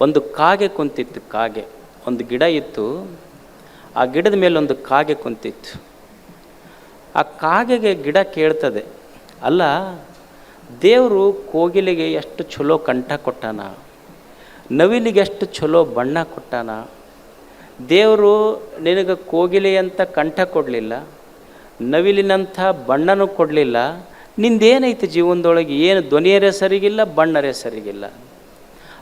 ಒಂದು ಕಾಗೆ ಕುಂತಿತ್ತು ಕಾಗೆ. ಒಂದು ಗಿಡ ಇತ್ತು. ಆ ಗಿಡದ ಮೇಲೆ ಒಂದು ಕಾಗೆ ಕುಂತಿತ್ತು. ಆ ಕಾಗೆಗೆ ಗಿಡ ಕೇಳ್ತದೆ. ಅಲ್ಲ, ದೇವರು ಕೋಗಿಲೆಗೆ ಎಷ್ಟು ಚಲೋ ಕಂಠ ಕೊಟ್ಟಾನ? ನವಿಲಿಗೆ ಎಷ್ಟು ಚಲೋ ಬಣ್ಣ ಕೊಟ್ಟಾನ? ದೇವರು ನಿನಗೆ ಕೋಗಿಲೆ ಅಂತ ಕಂಠ ಕೊಡಲಿಲ್ಲ, ನವಿಲಿನಂಥ ಬಣ್ಣನೂ ಕೊಡಲಿಲ್ಲ. ನಿಂದೇನೈತೆ ಜೀವನದೊಳಗೆ? ಏನು ಧ್ವನಿಯರೇ ಸರಿಗಿಲ್ಲ, ಬಣ್ಣರೇ ಸರಿಗಿಲ್ಲ.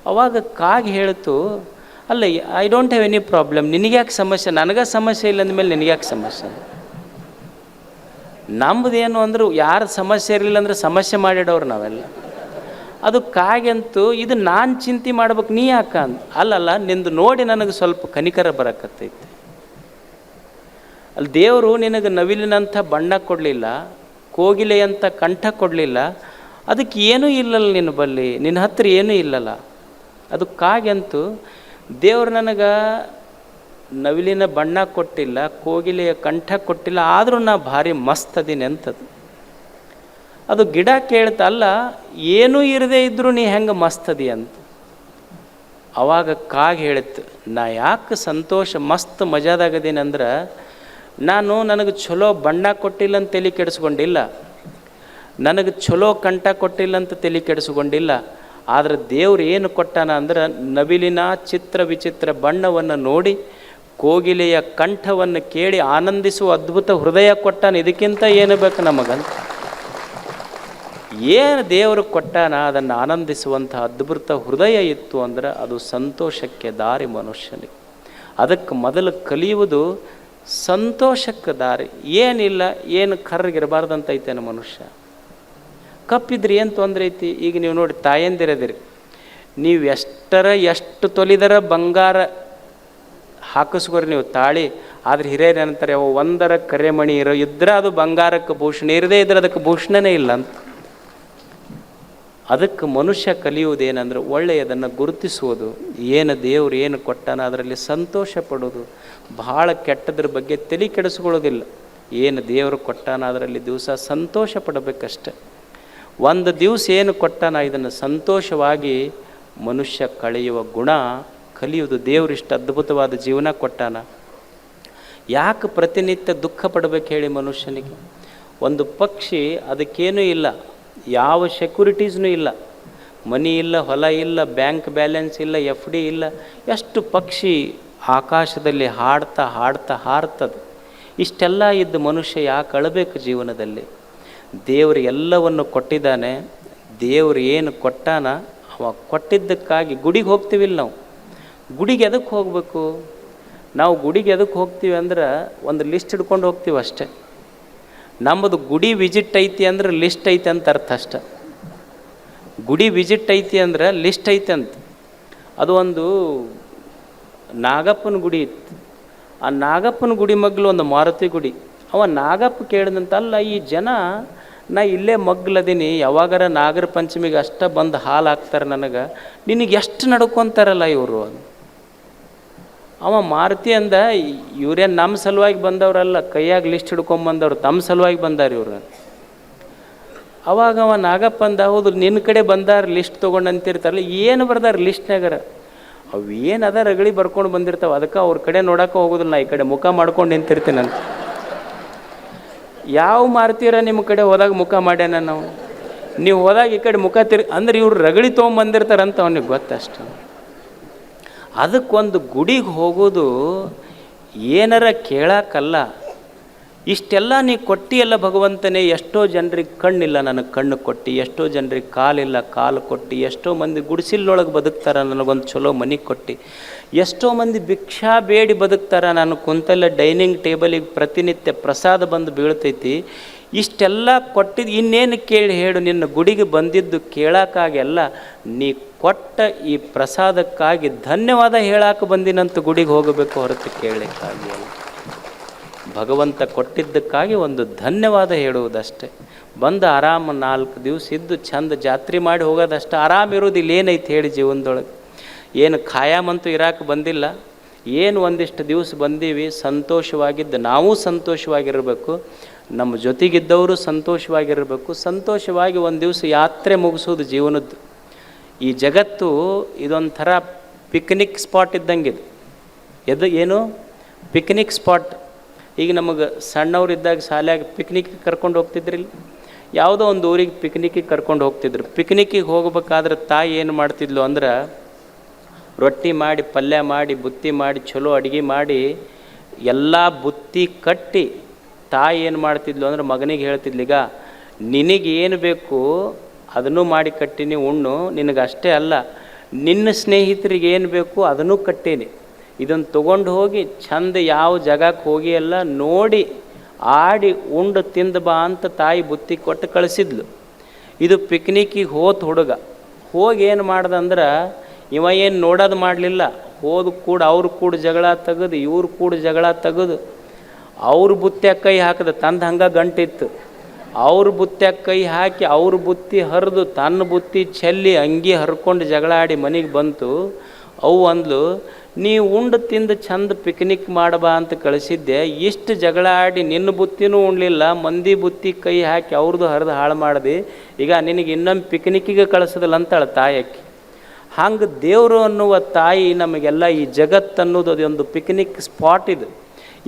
ಅವಾಗ ಕಾಗೆ ಹೇಳ್ತು, ಅಲ್ಲ I don't have any problem ನಿನಗ್ಯಾಕೆ ಸಮಸ್ಯೆ? ನನಗೆ ಸಮಸ್ಯೆ ಇಲ್ಲ ಅಂದಮೇಲೆ ನಿನಗ್ಯಾಕೆ ಸಮಸ್ಯೆ? ನಮ್ಮದೇನು ಅಂದ್ರೆ, ಯಾರು ಸಮಸ್ಯೆ ಇರಲಿಲ್ಲ ಅಂದ್ರೆ ಸಮಸ್ಯೆ ಮಾಡಿಡೋರು ನಾವೆಲ್ಲ. ಅದು ಕಾಗೆಂತೂ ಇದು ನಾನು ಚಿಂತೆ ಮಾಡ್ಬೇಕು, ನೀ ಯಾಕ? ಅಂತ ಅಲ್ಲಲ್ಲ, ನಿಂದು ನೋಡಿ ನನಗೆ ಸ್ವಲ್ಪ ಕನಿಕರ ಬರಕತ್ತೈತೆ. ಅಲ್ಲಿ ದೇವರು, ನಿನಗೆ ನವಿಲಿನಂಥ ಬಣ್ಣ ಕೊಡಲಿಲ್ಲ, ಕೋಗಿಲೆಯಂಥ ಕಂಠ ಕೊಡಲಿಲ್ಲ, ಅದಕ್ಕೆ ಏನೂ ಇಲ್ಲಲ್ಲ ನಿನ್ನ ಬಲ್ಲಿ, ನಿನ್ನ ಹತ್ರ ಏನೂ ಇಲ್ಲಲ್ಲ. ಅದು ದೇವರು ನನಗೆ ನವಿಲಿನ ಬಣ್ಣ ಕೊಟ್ಟಿಲ್ಲ, ಕೋಗಿಲೆಯ ಕಂಠ ಕೊಟ್ಟಿಲ್ಲ, ಆದರೂ ನಾ ಭಾರಿ ಮಸ್ತ್ ಅದೀನಿ ಅಂತದು. ಅದು ಗಿಡ ಕೇಳ್ತಲ್ಲ ಏನೂ ಇರದೇ ಇದ್ದರೂ ನೀ ಹೆಂಗೆ ಮಸ್ತ್ ಅದಿ ಅಂತ. ಅವಾಗ ಕಾಗೆ ಹೇಳಿತ್ತು, ನಾ ಯಾಕೆ ಸಂತೋಷ ಮಸ್ತ್ ಮಜಾದಾಗದೀನಿ ಅಂದ್ರೆ, ನಾನು ನನಗೆ ಚಲೋ ಬಣ್ಣ ಕೊಟ್ಟಿಲ್ಲ ಅಂತ ತಲೆ ಕೆಡಿಸ್ಕೊಂಡಿಲ್ಲ. ನನಗೆ ಚಲೋ ಕಂಠ ಕೊಟ್ಟಿಲ್ಲ ಅಂತ ತಲೆ ಕೆಡಿಸ್ಕೊಂಡಿಲ್ಲ. ಆದರೆ ದೇವ್ರು ಏನು ಕೊಟ್ಟಾನ ಅಂದ್ರೆ ನವಿಲಿನ ಚಿತ್ರ ವಿಚಿತ್ರ ಬಣ್ಣವನ್ನು ನೋಡಿ ಕೋಗಿಲೆಯ ಕಂಠವನ್ನು ಕೇಳಿ ಆನಂದಿಸುವ ಅದ್ಭುತ ಹೃದಯ ಕೊಟ್ಟಾನ. ಇದಕ್ಕಿಂತ ಏನು ಬೇಕು ನಮಗಂತ? ಏನು ದೇವರು ಕೊಟ್ಟಾನ? ಅದನ್ನು ಆನಂದಿಸುವಂಥ ಅದ್ಭುತ ಹೃದಯ ಇತ್ತು ಅಂದ್ರೆ ಅದು ಸಂತೋಷಕ್ಕೆ ದಾರಿ ಮನುಷ್ಯನಿಗೆ. ಅದಕ್ಕೆ ಮೊದಲು ಕಲಿಯುವುದು ಸಂತೋಷಕ್ಕೆ ದಾರಿ. ಏನಿಲ್ಲ, ಏನು ಕರ್ರಿಗಿರಬಾರ್ದಂತೈತೇನು ಮನುಷ್ಯ? ಕಪ್ಪಿದ್ರಿ ಏನು ತೊಂದರೆ ಐತಿ? ಈಗ ನೀವು ನೋಡಿ ತಾಯಂದಿರದಿರಿ. ನೀವು ಎಷ್ಟರ ಎಷ್ಟು ತೊಲಿದರ ಬಂಗಾರ ಹಾಕಿಸ್ಕೊರಿ ನೀವು ತಾಳಿ. ಆದ್ರೆ ಹಿರಿಯರು ಏನಂತಾರೆ, ಅವು ಒಂದರ ಕರೆಮಣಿ ಇರೋ, ಇದ್ರೆ ಅದು ಬಂಗಾರಕ್ಕೆ ಭೂಷಣ, ಇರದೇ ಇದ್ರೆ ಅದಕ್ಕೆ ಭೂಷಣನೇ ಇಲ್ಲ ಅಂತ. ಅದಕ್ಕೆ ಮನುಷ್ಯ ಕಲಿಯುವುದೇನೆಂದ್ರೆ ಒಳ್ಳೆಯದನ್ನು ಗುರುತಿಸುವುದು. ಏನು ದೇವರು ಏನು ಕೊಟ್ಟಾನ ಅದರಲ್ಲಿ ಸಂತೋಷ ಪಡೋದು ಭಾಳ ಕೆಟ್ಟದ್ರ ಬಗ್ಗೆ ತಲೆ ಕೆಡಿಸ್ಕೊಳ್ಳೋದಿಲ್ಲ. ಏನು ದೇವರು ಕೊಟ್ಟಾನ ಅದರಲ್ಲಿ ದಿವಸ ಸಂತೋಷ ಪಡಬೇಕಷ್ಟೆ. ಒಂದು ದಿವಸ ಏನು ಕೊಟ್ಟನ ಇದನ್ನು ಸಂತೋಷವಾಗಿ ಮನುಷ್ಯ ಕಳೆಯುವ ಗುಣ ಕಲಿಯುವುದು ದೇವರಿಷ್ಟು ಅದ್ಭುತವಾದ ಜೀವನ ಕೊಟ್ಟಾನ. ಯಾಕೆ ಪ್ರತಿನಿತ್ಯ ದುಃಖ ಪಡಬೇಕು ಹೇಳಿ ಮನುಷ್ಯನಿಗೆ? ಒಂದು ಪಕ್ಷಿ ಅದಕ್ಕೇನೂ ಇಲ್ಲ, ಯಾವ ಸೆಕ್ಯೂರಿಟೀಸ್ನೂ ಇಲ್ಲ, ಮನಿ ಇಲ್ಲ, ಹೊಲ ಇಲ್ಲ, ಬ್ಯಾಂಕ್ ಬ್ಯಾಲೆನ್ಸ್ ಇಲ್ಲ, ಎಫ್ ಡಿ ಇಲ್ಲ, ಎಷ್ಟು ಪಕ್ಷಿ ಆಕಾಶದಲ್ಲಿ ಹಾಡ್ತಾ ಹಾಡ್ತಾ ಹಾರ್ತದೆ. ಇಷ್ಟೆಲ್ಲ ಇದ್ದ ಮನುಷ್ಯ ಯಾಕೆ ಅಳಬೇಕು ಜೀವನದಲ್ಲಿ? ದೇವರು ಎಲ್ಲವನ್ನು ಕೊಟ್ಟಿದ್ದಾನೆ, ದೇವರು ಏನು ಕೊಟ್ಟಾನ, ಅವ ಕೊಟ್ಟಿದ್ದಕ್ಕಾಗಿ ಗುಡಿಗೆ ಹೋಗ್ತೀವಿಲ್ಲ ನಾವು. ಗುಡಿಗೆ ಎದಕ್ಕೆ ಹೋಗಬೇಕು? ನಾವು ಗುಡಿಗೆ ಎದಕ್ಕೆ ಹೋಗ್ತೀವಿ ಅಂದ್ರೆ ಒಂದು ಲಿಸ್ಟ್ ಹಿಡ್ಕೊಂಡು ಹೋಗ್ತೀವಿ ಅಷ್ಟೇ. ನಮ್ಮದು ಗುಡಿ ವಿಸಿಟ್ ಐತಿ ಅಂದ್ರೆ ಲಿಸ್ಟ್ ಐತೆ ಅಂತ ಅರ್ಥ ಅಷ್ಟೆ. ಗುಡಿ ವಿಸಿಟ್ ಐತಿ ಅಂದ್ರೆ ಲಿಸ್ಟ್ ಐತೆ ಅಂತ. ಅದು ಒಂದು ನಾಗಪ್ಪನ ಗುಡಿ ಇತ್ತು. ಆ ನಾಗಪ್ಪನ ಗುಡಿ ಮಗ್ಲು ಒಂದು ಮಾರುತಿ ಗುಡಿ. ಅವ ನಾಗಪ್ಪ ಕೇಳಿದಂತಲ್ಲ ಈ ಜನ ನಾ ಇಲ್ಲೇ ಮಗ್ಲದೀನಿ, ಯಾವಾಗಾರ ನಾಗರ ಪಂಚಮಿಗೆ ಅಷ್ಟ ಬಂದು ಹಾಲು ಹಾಕ್ತಾರೆ ನನಗೆ, ನಿನಗೆ ಎಷ್ಟು ನಡ್ಕೊಂತಾರಲ್ಲ ಇವರು? ಅವ ಮಾರುತಿ ಅಂದ ಇವ್ರೇನು ನಮ್ಮ ಸಲುವಾಗಿ ಬಂದವರಲ್ಲ, ಕೈಯಾಗ ಲಿಸ್ಟ್ ಹಿಡ್ಕೊಂಬಂದವ್ರು ತಮ್ಮ ಸಲುವಾಗಿ ಬಂದಾರ ಇವರು. ಅವಾಗ ಅವ ನಾಗಪ್ಪ ಅಂದ, ಹೌದು ನಿನ್ನ ಕಡೆ ಬಂದಾರ, ಲಿಸ್ಟ್ ತೊಗೊಂಡು ಅಂತಿರ್ತಾರಲ್ಲ, ಏನು ಬರ್ದಾರ ಲಿಸ್ಟ್ನಾಗರ ಅವು ಏನು ಅದ ರಗಳಿ ಬರ್ಕೊಂಡು ಬಂದಿರ್ತಾವೆ, ಅದಕ್ಕೆ ಅವ್ರ ಕಡೆ ನೋಡೋಕೆ ಹೋಗೋದಿಲ್ಲ, ನಾ ಈ ಕಡೆ ಮುಖ ಮಾಡ್ಕೊಂಡು ನಿಂತಿರ್ತೀನಿ ಅಂತ ಯಾವ ಮಾರ್ತೀರ ನಿಮ್ಮ ಕಡೆ ಹೋದಾಗ ಮುಖ ಮಾಡ್ಯಾನ ನಾವು? ನೀವು ಹೋದಾಗ ಈ ಕಡೆ ಮುಖ ತಿರ್ ಅಂದ್ರೆ ಇವ್ರು ರಗಳಿ ತೊಗೊಂಬಂದಿರ್ತಾರಂತ ಅವನಿಗೆ ಗೊತ್ತಷ್ಟು. ಅದಕ್ಕೊಂದು ಗುಡಿಗೆ ಹೋಗೋದು ಏನಾರ ಕೇಳಕ್ಕಲ್ಲ. ಇಷ್ಟೆಲ್ಲ ನೀ ಕೊಟ್ಟಿಯಲ್ಲ ಭಗವಂತನೇ, ಎಷ್ಟೋ ಜನರಿಗೆ ಕಣ್ಣಿಲ್ಲ ನನಗೆ, ಕಣ್ಣು ಕೊಟ್ಟು, ಎಷ್ಟೋ ಜನರಿಗೆ ಕಾಲಿಲ್ಲ, ಕಾಲು ಕೊಟ್ಟು, ಎಷ್ಟೋ ಮಂದಿ ಗುಡಿಸಿಲ್ಲೊಳಗೆ ಬದುಕ್ತಾರ, ನನಗೊಂದು ಚಲೋ ಮನೆ ಕೊಟ್ಟು, ಎಷ್ಟೋ ಮಂದಿ ಭಿಕ್ಷಾ ಬೇಡಿ ಬದುಕ್ತಾರ, ನಾನು ಕುಂತಲ್ಲ ಡೈನಿಂಗ್ ಟೇಬಲಿಗೆ ಪ್ರತಿನಿತ್ಯ ಪ್ರಸಾದ ಬಂದು ಬೀಳ್ತೈತಿ, ಇಷ್ಟೆಲ್ಲ ಕೊಟ್ಟಿದ್ದು ಇನ್ನೇನು ಕೇಳಿ ಹೇಳು, ನಿನ್ನ ಗುಡಿಗೆ ಬಂದಿದ್ದು ಕೇಳೋಕ್ಕಾಗೆಲ್ಲ ನೀ ಕೊಟ್ಟ ಈ ಪ್ರಸಾದಕ್ಕಾಗಿ ಧನ್ಯವಾದ ಹೇಳಕ್ಕೆ ಬಂದಿನಂತ ಗುಡಿಗೆ ಹೋಗಬೇಕು ಹೊರತು ಕೇಳಲಿಕ್ಕಾಗಿ ಭಗವಂತ ಕೊಟ್ಟಿದ್ದಕ್ಕಾಗಿ ಒಂದು ಧನ್ಯವಾದ ಹೇಳುವುದಷ್ಟೇ. ಬಂದು ಆರಾಮ ನಾಲ್ಕು ದಿವಸ ಇದ್ದು ಚಂದ ಜಾತ್ರೆ ಮಾಡಿ ಹೋಗೋದಷ್ಟು. ಇಲ್ಲಿ ಏನೈತೆ ಹೇಳಿ ಜೀವನದೊಳಗೆ. ಏನು ಖಾಯಾಮಂತೂ ಇರಾಕೆ ಬಂದಿಲ್ಲ. ಏನು ಒಂದಿಷ್ಟು ದಿವಸ ಬಂದೀವಿ, ಸಂತೋಷವಾಗಿದ್ದು ನಾವು ಸಂತೋಷವಾಗಿರಬೇಕು. ನಮ್ಮ ಜೊತೆಗಿದ್ದವರು ಸಂತೋಷವಾಗಿರಬೇಕು. ಸಂತೋಷವಾಗಿ ಒಂದು ದಿವಸ ಯಾತ್ರೆ ಮುಗಿಸೋದು ಜೀವನದ್ದು. ಈ ಜಗತ್ತು ಇದೊಂಥರ ಪಿಕ್ನಿಕ್ ಸ್ಪಾಟ್ ಇದ್ದಂಗೆ ಇದು ಎದು ಏನು? ಪಿಕ್ನಿಕ್ ಸ್ಪಾಟ್ ಈಗ ನಮಗೆ ಸಣ್ಣವರಿದ್ದಾಗ ಶಾಲ್ಯಾಗ ಪಿಕ್ನಿಕ್ಗೆ ಕರ್ಕೊಂಡು ಹೋಗ್ತಿದ್ರಿಲ್ಲ ಯಾವುದೋ ಒಂದು ಊರಿಗೆ ಪಿಕ್ನಿಕ್ಕಿಗೆ ಕರ್ಕೊಂಡು ಹೋಗ್ತಿದ್ರು. ಪಿಕ್ನಿಕ್ಕಿಗೆ ಹೋಗ್ಬೇಕಾದ್ರೆ ತಾಯಿ ಏನು ಮಾಡ್ತಿದ್ಲು ಅಂದ್ರೆ ರೊಟ್ಟಿ ಮಾಡಿ, ಪಲ್ಯ ಮಾಡಿ, ಬುತ್ತಿ ಮಾಡಿ ಚಲೋ ಅಡುಗೆ ಮಾಡಿ ಎಲ್ಲ ಬುತ್ತಿ ಕಟ್ಟಿ ತಾಯಿ ಏನು ಮಾಡ್ತಿದ್ಲು ಅಂದ್ರೆ ಮಗನಿಗೆ ಹೇಳ್ತಿದ್ಲೀಗ ನಿನಗೆ ಏನು ಬೇಕು ಅದನ್ನು ಮಾಡಿ ಕಟ್ಟಿನಿ, ಉಣ್ಣು ನಿನಗೆ ಅಷ್ಟೇ ಅಲ್ಲ, ನಿನ್ನ ಸ್ನೇಹಿತರಿಗೆ ಏನು ಬೇಕು ಅದನ್ನು ಕಟ್ಟೀನಿ. ಇದನ್ನು ತೊಗೊಂಡು ಹೋಗಿ ಚಂದ ಯಾವ ಜಾಗಕ್ಕೆ ಹೋಗಿ ಎಲ್ಲ ನೋಡಿ ಆಡಿ ಉಂಡು ತಿಂದು ಬಾ ಅಂತ ತಾಯಿ ಬುತ್ತಿ ಕೊಟ್ಟು ಕಳಿಸಿದ್ಲು. ಇದು ಪಿಕ್ನಿಕ್ಕಿಗೆ ಹೋತ್ ಹುಡುಗ. ಹೋಗಿ ಏನು ಮಾಡ್ದಂದ್ರೆ ಇವ ಏನು ನೋಡೋದು ಮಾಡಲಿಲ್ಲ. ಹೋದ ಕೂಡ ಅವ್ರ ಕೂಡ ಜಗಳ ತೆಗೆದು, ಇವ್ರ ಕೂಡ ಜಗಳ ತೆಗೆದು. ಅವ್ರ ಬುತ್ತ್ಯಾಗ ಕೈ ಹಾಕಿದ, ತಂದು ಹಂಗೆ ಗಂಟಿತ್ತು. ಅವ್ರ ಬುತ್ತ್ಯಾಗ ಕೈ ಹಾಕಿ ಅವ್ರ ಬುತ್ತಿ ಹರಿದು ತನ್ನ ಬುತ್ತಿ ಚೆಲ್ಲಿ ಅಂಗಿ ಹರ್ಕೊಂಡು ಜಗಳ ಆಡಿ ಮನೆಗೆ ಬಂತು. ಅವು ಅಂದ್ಲು ನೀ ಉಂಡು ತಿಂದು ಚಂದ ಪಿಕ್ನಿಕ್ ಮಾಡಬಾ ಅಂತ ಕಳಿಸಿದ್ದೆ. ಇಷ್ಟು ಜಗಳ ಆಡಿ ನಿನ್ನ ಬುತ್ತಿನೂ ಉಣ್ಲಿಲ್ಲ, ಮಂದಿ ಬುತ್ತಿ ಕೈ ಹಾಕಿ ಅವ್ರದ್ದು ಹರಿದು ಹಾಳು ಮಾಡಿದೆ. ಈಗ ನಿನಗೆ ಇನ್ನೊಮ್ಮೆ ಪಿಕ್ನಿಕ್ಕಿಗೆ ಕಳಿಸೋದಿಲ್ಲ ಅಂತಾಳೆ ತಾಯಕ್ಕೆ. ಹಂಗೆ ದೇವರು ಅನ್ನುವ ತಾಯಿ ನಮಗೆಲ್ಲ ಈ ಜಗತ್ತು ಅನ್ನೋದು ಅದೊಂದು ಪಿಕ್ನಿಕ್ ಸ್ಪಾಟ್ ಇದು.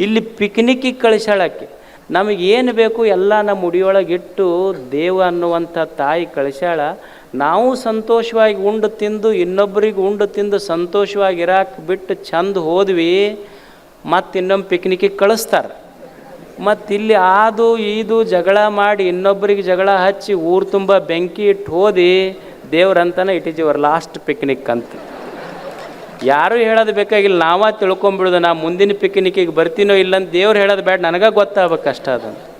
ಇಲ್ಲಿ ಪಿಕ್ನಿಕ್ಕಿಗೆ ಕಳಿಸಾಳಕ್ಕೆ ನಮಗೆ ಏನು ಬೇಕು ಎಲ್ಲ ನಮ್ಮ ಉಡಿಯೊಳಗೆ ಇಟ್ಟು ದೇವ ಅನ್ನುವಂಥ ತಾಯಿ ಕಳಿಸ್ಯಾಳ, ನಾವು ಸಂತೋಷವಾಗಿ ಉಂಡು ತಿಂದು ಇನ್ನೊಬ್ಬರಿಗೆ ಉಂಡು ತಿಂದು ಸಂತೋಷವಾಗಿ ಇರಾಕೆ ಬಿಟ್ಟು ಚಂದ ಹೋದ್ವಿ ಮತ್ತು ಇನ್ನೊಮ್ಮೆ ಪಿಕ್ನಿಕ್ಕಿಗೆ ಕಳಿಸ್ತಾರೆ. ಮತ್ತು ಇಲ್ಲಿ ಆದು ಇದು ಜಗಳ ಮಾಡಿ ಇನ್ನೊಬ್ಬರಿಗೆ ಜಗಳ ಹಚ್ಚಿ ಊರು ತುಂಬ ಬೆಂಕಿ ಇಟ್ಟು ಹೋದಿ, ದೇವ್ರಂತಾನೆ ಇಟ್ಟಿದ್ದೀವ್ರ ಲಾಸ್ಟ್ ಪಿಕ್ನಿಕ್ ಅಂತ. ಯಾರೂ ಹೇಳೋದು ಬೇಕಾಗಿಲ್ಲ, ನಾವೇ ತಿಳ್ಕೊಂಬಿಡೋದು, ನಾ ಮುಂದಿನ ಪಿಕ್ನಿಕ್ಕಿಗೆ ಬರ್ತೀನೋ ಇಲ್ಲ ಅಂತ ದೇವ್ರು ಹೇಳೋದು ಬೇಡ, ನನಗೆ ಗೊತ್ತಾಗಬೇಕು ಅಷ್ಟ ಅದನ್ನು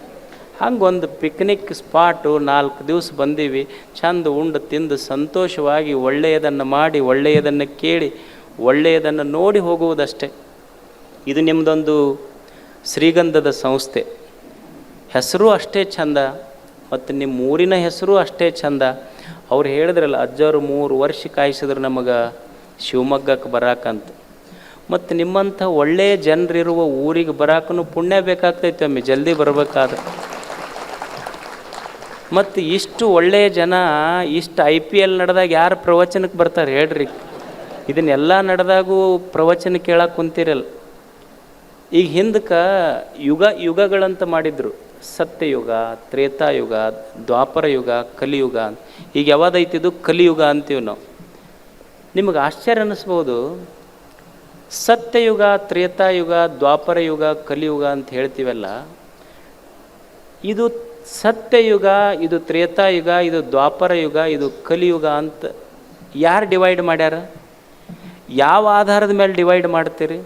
ಹಂಗೊಂದು ಪಿಕ್ನಿಕ್ ಸ್ಪಾಟು ನಾಲ್ಕು ದಿವಸ ಬಂದೀವಿ, ಚಂದ ಉಂಡು ತಿಂದು ಸಂತೋಷವಾಗಿ ಒಳ್ಳೆಯದನ್ನು ಮಾಡಿ, ಒಳ್ಳೆಯದನ್ನು ಕೇಳಿ, ಒಳ್ಳೆಯದನ್ನು ನೋಡಿ ಹೋಗುವುದಷ್ಟೇ. ಇದು ನಿಮ್ಮದೊಂದು ಶ್ರೀಗಂಧದ ಸಂಸ್ಥೆ. ಹೆಸರು ಅಷ್ಟೇ ಚಂದ, ಮತ್ತು ನಿಮ್ಮ ಊರಿನ ಹೆಸರು ಅಷ್ಟೇ ಚಂದ. ಅವ್ರು ಹೇಳಿದ್ರಲ್ಲ ಅಜ್ಜವರು ಮೂರು ವರ್ಷ ಕಾಯಿಸಿದ್ರು ನಮಗೆ. ಶಿವಮೊಗ್ಗಕ್ಕೆ ಬರಾಕಂತ. ಮತ್ತು ನಿಮ್ಮಂಥ ಒಳ್ಳೆಯ ಜನರಿರುವ ಊರಿಗೆ ಬರಾಕನು ಪುಣ್ಯ ಬೇಕಾಗ್ತೈತೆ ಒಮ್ಮೆ, ಜಲ್ದಿ ಬರಬೇಕಾದ್ರೆ. ಮತ್ತು ಇಷ್ಟು ಒಳ್ಳೆಯ ಜನ ಇಷ್ಟು ಐ ಪಿ ಎಲ್ ನಡೆದಾಗ ಯಾರು ಪ್ರವಚನಕ್ಕೆ ಬರ್ತಾರೆ ಹೇಳ್ರಿ. ಇದನ್ನೆಲ್ಲ ನಡೆದಾಗೂ ಪ್ರವಚನ ಕೇಳಕ್ಕೆ ಕುಂತಿರಲ್ಲ. ಈಗ ಹಿಂದಕ್ಕೆ ಯುಗ ಯುಗಗಳಂತ ಮಾಡಿದ್ರು. ಸತ್ಯಯುಗ, ತ್ರೇತಾಯುಗ ದ್ವಾಪರ ಯುಗ ಕಲಿಯುಗ ಈಗ ಯಾವ್ದೈತಿದು ಕಲಿಯುಗ ಅಂತೀವಿ ನಾವು. ನಿಮಗೆ ಆಶ್ಚರ್ಯ ಅನ್ನಿಸ್ಬೋದು. ಸತ್ಯಯುಗ, ತ್ರೇತಾಯುಗ ದ್ವಾಪರ ಯುಗ ಕಲಿಯುಗ ಅಂತ ಹೇಳ್ತೀವಲ್ಲ, ಇದು ಸತ್ಯಯುಗ, ಇದು ತ್ರೇತಾಯುಗ, ಇದು ದ್ವಾಪರ ಯುಗ ಇದು ಕಲಿಯುಗ ಅಂತ ಯಾರು ಡಿವೈಡ್ ಮಾಡ್ಯಾರ? ಯಾವ ಆಧಾರದ ಮೇಲೆ ಡಿವೈಡ್ ಮಾಡ್ತೀರಿ?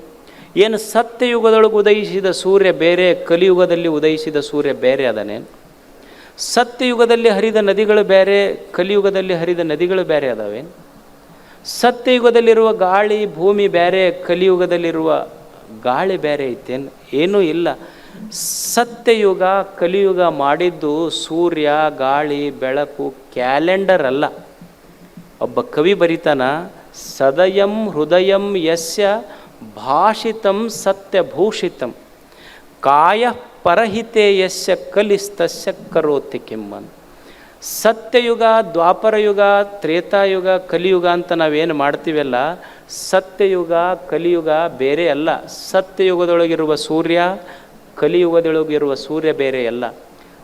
ಏನು ಸತ್ಯಯುಗದೊಳಗೆ ಉದಯಿಸಿದ ಸೂರ್ಯ ಬೇರೆ, ಕಲಿಯುಗದಲ್ಲಿ ಉದಯಿಸಿದ ಸೂರ್ಯ ಬೇರೆ ಅದಾನೆ ಸತ್ಯಯುಗದಲ್ಲಿ ಹರಿದ ನದಿಗಳು ಬೇರೆ, ಕಲಿಯುಗದಲ್ಲಿ ಹರಿದ ನದಿಗಳು ಬೇರೆ ಅದಾವೆ ಸತ್ಯಯುಗದಲ್ಲಿರುವ ಗಾಳಿ, ಭೂಮಿ ಬೇರೆ, ಕಲಿಯುಗದಲ್ಲಿರುವ ಗಾಳಿ ಬೇರೆ ಐತೇನು ಏನೂ ಇಲ್ಲ. ಸತ್ಯಯುಗ, ಕಲಿಯುಗ ಮಾಡಿದ್ದು ಸೂರ್ಯ, ಗಾಳಿ, ಬೆಳಕು, ಕ್ಯಾಲೆಂಡರ್ ಅಲ್ಲ. ಒಬ್ಬ ಕವಿ ಬರಿತಾನ, ಸದಯಂ ಹೃದಯಂ ಯಸ್ಯ ಭಾಷಿತಂ ಸತ್ಯಭೂಷಿತಂ. ಕಾಯ ಪರಹಿತೆ ಯಸ್ಯ ಕಲಿಸ್ತಸ್ಯ ಕರೋತಿ ಕಿಮ್ಮನ್. ಸತ್ಯಯುಗ, ದ್ವಾಪರಯುಗ, ತ್ರೇತಾಯುಗ, ಕಲಿಯುಗ ಅಂತ ನಾವೇನು ಮಾಡ್ತೀವಲ್ಲ, ಸತ್ಯಯುಗ, ಕಲಿಯುಗ ಬೇರೆ ಅಲ್ಲ. ಸತ್ಯಯುಗದೊಳಗಿರುವ ಸೂರ್ಯ, ಕಲಿಯುಗದೊಳಗಿರುವ ಸೂರ್ಯ ಬೇರೆ ಅಲ್ಲ.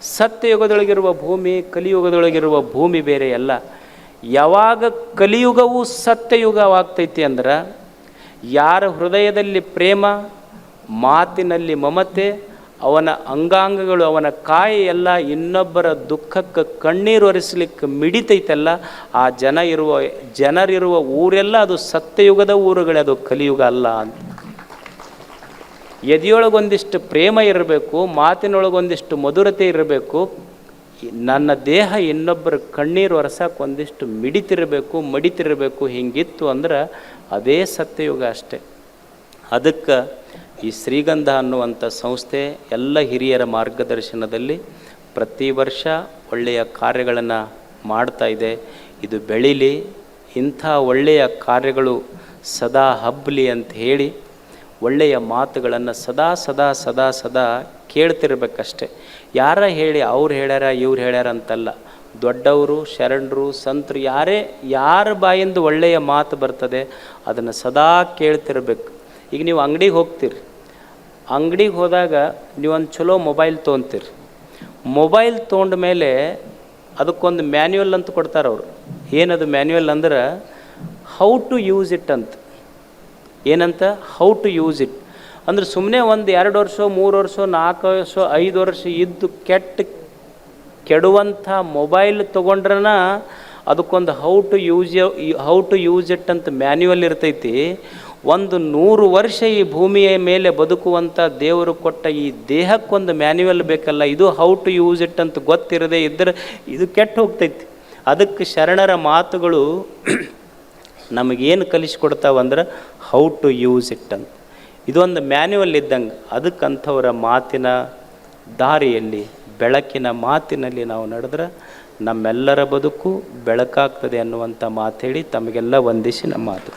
ಸತ್ಯಯುಗದೊಳಗಿರುವ ಭೂಮಿ, ಕಲಿಯುಗದೊಳಗಿರುವ ಭೂಮಿ ಬೇರೆ ಅಲ್ಲ. ಯಾವಾಗ ಕಲಿಯುಗವು ಸತ್ಯಯುಗವಾಗ್ತೈತಿ ಅಂದ್ರೆ, ಯಾರ ಹೃದಯದಲ್ಲಿ ಪ್ರೇಮ, ಮಾತಿನಲ್ಲಿ ಮಮತೆ ಅವನ ಅಂಗಾಂಗಗಳು, ಅವನ ಕಾಯಿ ಎಲ್ಲ ಇನ್ನೊಬ್ಬರ ದುಃಖಕ್ಕೆ ಕಣ್ಣೀರು ಒರೆಸ್ಲಿಕ್ಕೆ ಮಿಡಿತೈತಲ್ಲ, ಆ ಜನ ಇರುವ, ಜನರಿರುವ ಊರೆಲ್ಲ ಅದು ಸತ್ಯಯುಗದ ಊರುಗಳೇ, ಅದು ಕಲಿಯುಗ ಅಲ್ಲ ಅಂತ. ಎದೆಯೊಳಗೊಂದಿಷ್ಟು ಪ್ರೇಮ ಇರಬೇಕು, ಮಾತಿನೊಳಗೊಂದಿಷ್ಟು ಮಧುರತೆ ಇರಬೇಕು, ನನ್ನ ದೇಹ ಇನ್ನೊಬ್ಬರ ಕಣ್ಣೀರು ಒರೆಸಕ್ಕೆ ಒಂದಿಷ್ಟು ಮಿಡಿತಿರಬೇಕು, ಮಡಿತಿರಬೇಕು, ಹಿಂಗಿತ್ತು ಅಂದ್ರೆ ಅದೇ ಸತ್ಯಯುಗ ಅಷ್ಟೆ. ಅದಕ್ಕೆ ಈ ಶ್ರೀಗಂಧ ಅನ್ನುವಂಥ ಸಂಸ್ಥೆ ಎಲ್ಲ ಹಿರಿಯರ ಮಾರ್ಗದರ್ಶನದಲ್ಲಿ ಪ್ರತಿ ವರ್ಷ ಒಳ್ಳೆಯ ಕಾರ್ಯಗಳನ್ನು ಮಾಡ್ತಾ ಇದೆ. ಇದು ಬೆಳೀಲಿ, ಇಂಥ ಒಳ್ಳೆಯ ಕಾರ್ಯಗಳು ಸದಾ ಹಬ್ಬಲಿ ಅಂತ ಹೇಳಿ ಒಳ್ಳೆಯ ಮಾತುಗಳನ್ನು ಸದಾ ಸದಾ ಸದಾ ಸದಾ ಕೇಳ್ತಿರ್ಬೇಕಷ್ಟೆ. ಯಾರ ಹೇಳಿ ಅವ್ರು ಹೇಳ್ಯಾರ, ಇವ್ರು ಹೇಳ್ಯಾರ ಅಂತಲ್ಲ. ದೊಡ್ಡವರು, ಶರಣರು, ಸಂತರು, ಯಾರೇ, ಯಾರ ಬಾಯಿಂದ ಒಳ್ಳೆಯ ಮಾತು ಬರ್ತದೆ ಅದನ್ನು ಸದಾ ಕೇಳ್ತಿರ್ಬೇಕು. ಈಗ ನೀವು ಅಂಗಡಿಗೆ ಹೋಗ್ತೀರಿ. ಅಂಗಡಿಗೆ ಹೋದಾಗ ನೀವೊಂದು ಚಲೋ ಮೊಬೈಲ್ ತೊಗೊಂತೀರಿ. ಮೊಬೈಲ್ ತೊಗೊಂಡ ಮೇಲೆ ಅದಕ್ಕೊಂದು ಮ್ಯಾನ್ಯುವಲ್ ಅಂತ ಕೊಡ್ತಾರೆ ಅವರು. ಏನದು ಮ್ಯಾನ್ಯುವಲ್ ಅಂದ್ರೆ, ಹೌ ಟು ಯೂಸ್ ಇಟ್ ಅಂತ. ಏನಂತ? ಹೌ ಟು ಯೂಸ್ ಇಟ್ ಅಂದ್ರೆ ಸುಮ್ಮನೆ ಒಂದು ಎರಡು ವರ್ಷ, ಮೂರು ವರ್ಷ, ನಾಲ್ಕು ವರ್ಷ, ಐದು ವರ್ಷ ಇದ್ದು ಕೆಟ್ಟ ಕೆಡುವಂಥ ಮೊಬೈಲ್ ತೊಗೊಂಡ್ರನ ಅದಕ್ಕೊಂದು how to use how to use it ಅಂತ ಮ್ಯಾನ್ಯುವಲ್ ಇರ್ತೈತಿ. ಒಂದು ನೂರು ವರ್ಷ ಈ ಭೂಮಿಯ ಮೇಲೆ ಬದುಕುವಂಥ ದೇವರು ಕೊಟ್ಟ ಈ ದೇಹಕ್ಕೊಂದು ಮ್ಯಾನ್ಯುವಲ್ ಬೇಕಲ್ಲ, ಇದು ಹೌ ಟು ಯೂಸ್ ಇಟ್ ಅಂತ ಗೊತ್ತಿರದೇ ಇದ್ದರೆ ಇದು ಕೆಟ್ಟು ಹೋಗ್ತೈತಿ. ಅದಕ್ಕೆ ಶರಣರ ಮಾತುಗಳು ನಮಗೇನು ಕಲಿಸ್ಕೊಡ್ತಾವಂದ್ರೆ ಹೌ ಟು ಯೂಸ್ ಇಟ್ ಅಂತ. ಇದೊಂದು ಮ್ಯಾನ್ಯುವಲ್ ಇದ್ದಂಗೆ ಅದಕ್ಕಂಥವರ ಮಾತಿನ ದಾರಿಯಲ್ಲಿ, ಬೆಳಕಿನ ಮಾತಿನಲ್ಲಿ ನಾವು ನಡೆದ್ರೆ ನಮ್ಮೆಲ್ಲರ ಬದುಕು ಬೆಳಕಾಗ್ತದೆ ಅನ್ನುವಂಥ ಮಾತು ಹೇಳಿ ತಮಗೆಲ್ಲ ವಂದಿಸಿ ನಮ್ಮ ಮಾತು